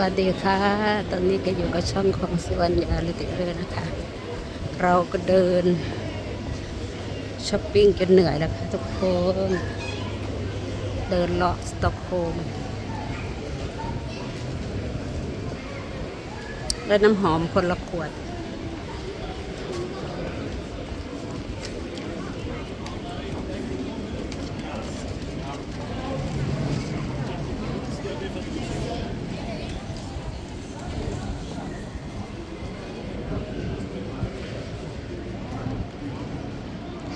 วัสดีค่ะ ตอนนี้ก็อยู่กับช่องของสวรรยาลิติเรือนะคะ เราก็เดินช้อปปิ้งจนเหนื่อยแล้วค่ะทุกคน เดินเลาะสต็อกโฮล์มและน้ำหอมคนละขวด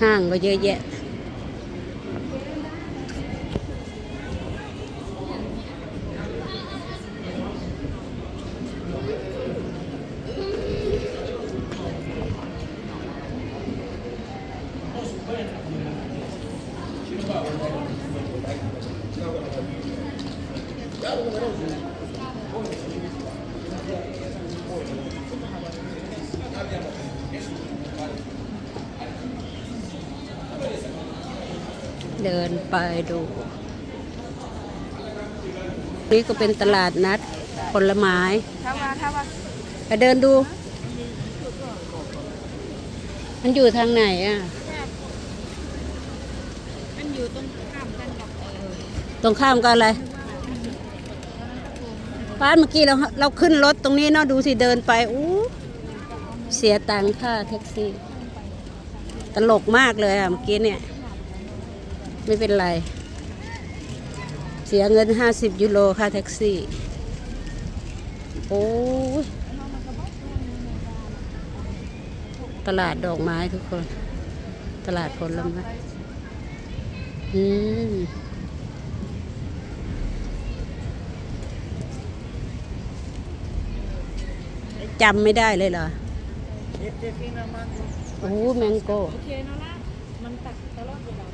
ห้างก็เยอะแยะ เดินไปดู นี่ก็เป็นตลาดนัดผลไม้ถ้าว่าถ้าว่าไปเดินดู มันอยู่ทางไหนอะ มันอยู่ตรงข้ามกันกับเออตรงข้ามกันอะไรป้านเมื่อกี้เราเราขึ้นรถตรงนี้เนาะดูสิเดินไปอู้เสียตังค่าแท็กซี่ ตลกมากเลยอะเมื่อกี้เนี่ย ไม่เป็นไร เสียเงินห้าสิบยูโรค่าแท็กซี่ โอ้ยตลาดดอกไม้ทุกคน ตลาดผลไม้อืมจำไม่ได้เลยเหรอโอ้แมงโก้ โอเคเนาะนะมันตัดตลอดเวลา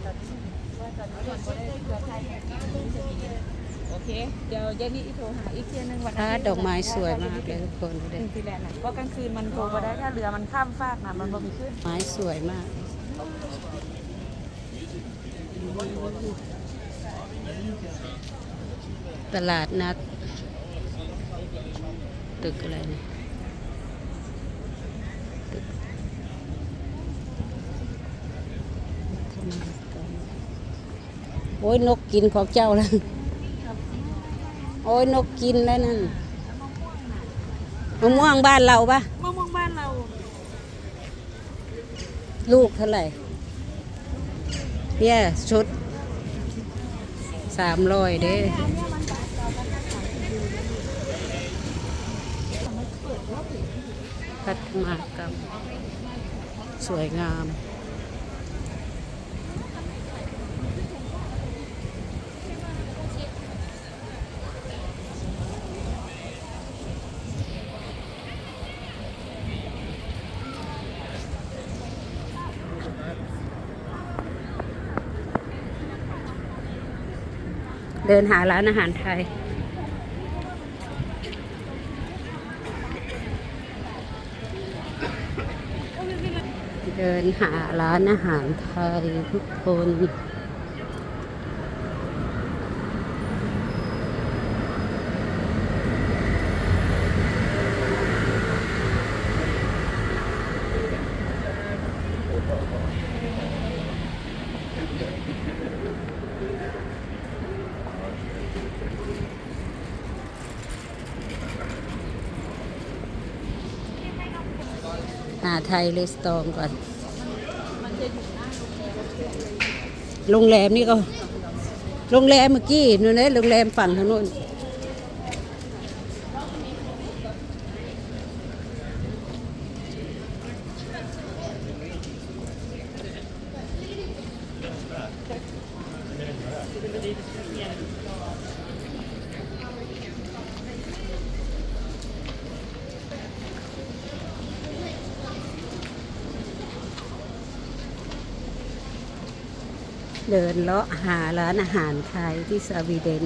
โอเค เดี๋ยวเย็นนี้โทรหาอีกเทียนึงวันถ้าดอกไม้สวยมากเลยทุกคนดูดินิวซีแลนด์น่ะเพราะกลางคืนมันโทรมาได้ถ้าเรือมันข้ามฟากนะมันบ่มีขึ้นไม้สวยมากตลาดนัด ตึกอะไรเนี่ยตึก โอ้ยนกกินของเจ้าแล้วโอ้ยนกกินแล้วนั่นมะม่วงบ้านเราปะมะม่วงบ้านเรา ลูกเท่าไหร่ เนี่ยชุดสามร้อยเด้พัฒมากรรมสวยงาม เดินหาร้านอาหารไทย เดินหาร้านอาหารไทยทุกคนาไทยรีสตอร์ก่อน โรงแรมนี่ก็ โรงแรมเมื่อกี้นู่นนะโรงแรมฝั่งทางนู้น เดินเลาะหาร้านอาหารไทยที่สวีเดน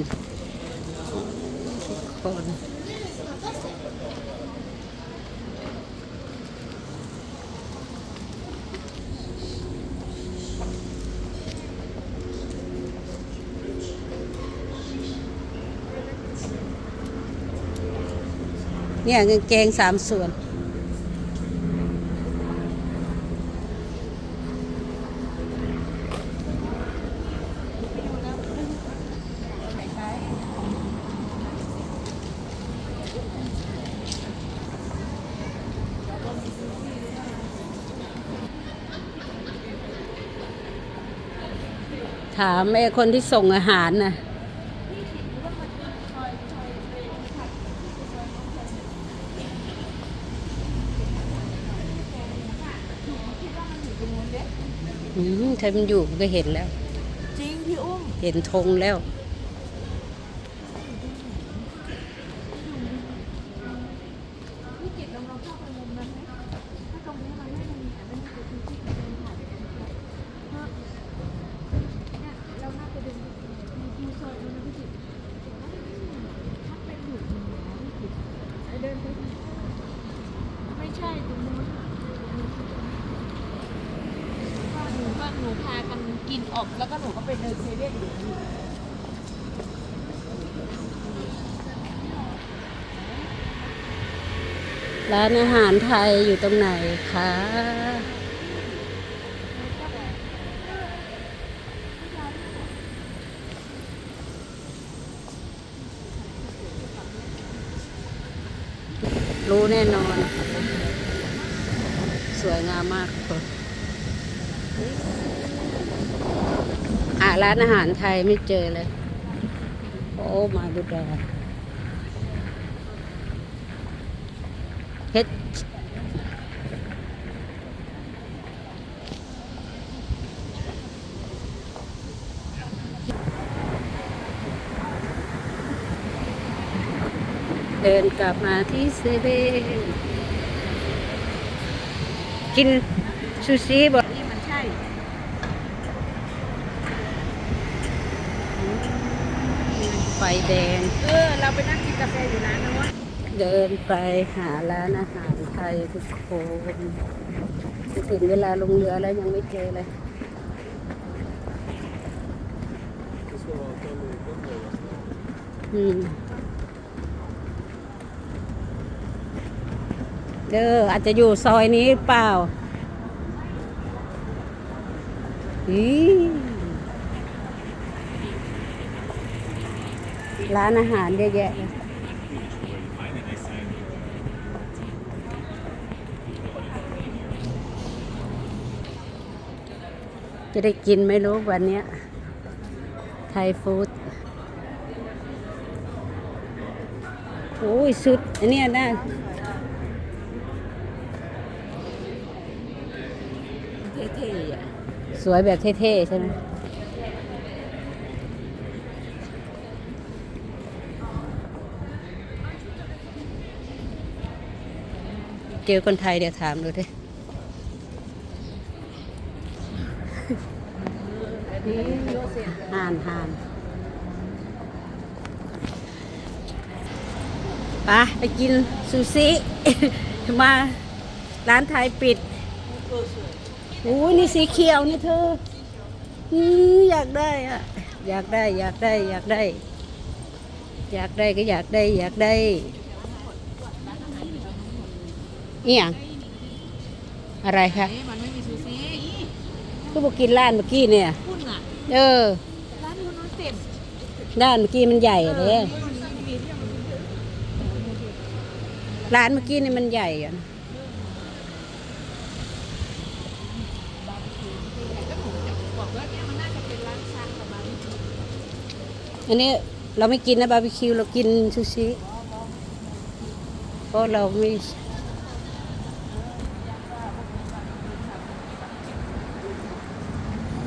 ทุกคนเนี่ยกางเกงสามส่วน ถามไอ้คนที่ส่งอาหารน่ะอืมใครมันอยู่มันก็เห็นแล้ว จริงพี่อุ้ม เห็นธงแล้ว ออกแล้วก็หนูก็ไปเดินเซเว่นอยู่ร้านอาหารไทยอยู่ตรงไหนคะรู้แน่นอน สวยงามมากค่ะ ร้านอาหารไทยไม่เจอเลย โอ้มาบุดาเฮ็ดเดินกลับมาที่เซเว่นกินซูชิบ่ นี่มันใช่ ไฟ แดง เออ เราไปนั่งกินกาแฟอยู่ร้านนะวะเดินไปหาร้านอาหารไทยทุกคนจะถึงเวลาลงเรือแล้วยังไม่เจอเลยอืมเด้ออาจจะอยู่ซอยนี้หรือเปล่าอี ร้านอาหารเยอะแยะเลยจะได้กินไม่รู้วันเนี้ยไทยฟู้ดโอ้ยสุด อันเนี้ยนะเท่ๆอะ สวยแบบเท่ๆใช่ไหม เจอคนไทยเดี๋ยวถามดูดินี่โยเซฟห่านห่านไปไปกินซูชิมาร้านไทยปิดโอ้ยนี่สีเขียวนี่เธออืออยากได้อะอยากได้ อยากได้ อยากได้ อยากได้ก็อยากได้ อยากได้ เอียงอะไรคะนี่มันไม่มีซูชิก็บอกกินร้านเมื่อกี้เนี่ย คุณอะ เออ ร้านนู้นนู้นเต็มด้านเมื่อกี้มันใหญ่เลย ร้านเมื่อกี้นี่มันใหญ่อะอันนี้เราไม่กินนะบาร์บีคิวเรากินซูชิ เพราะเราไม่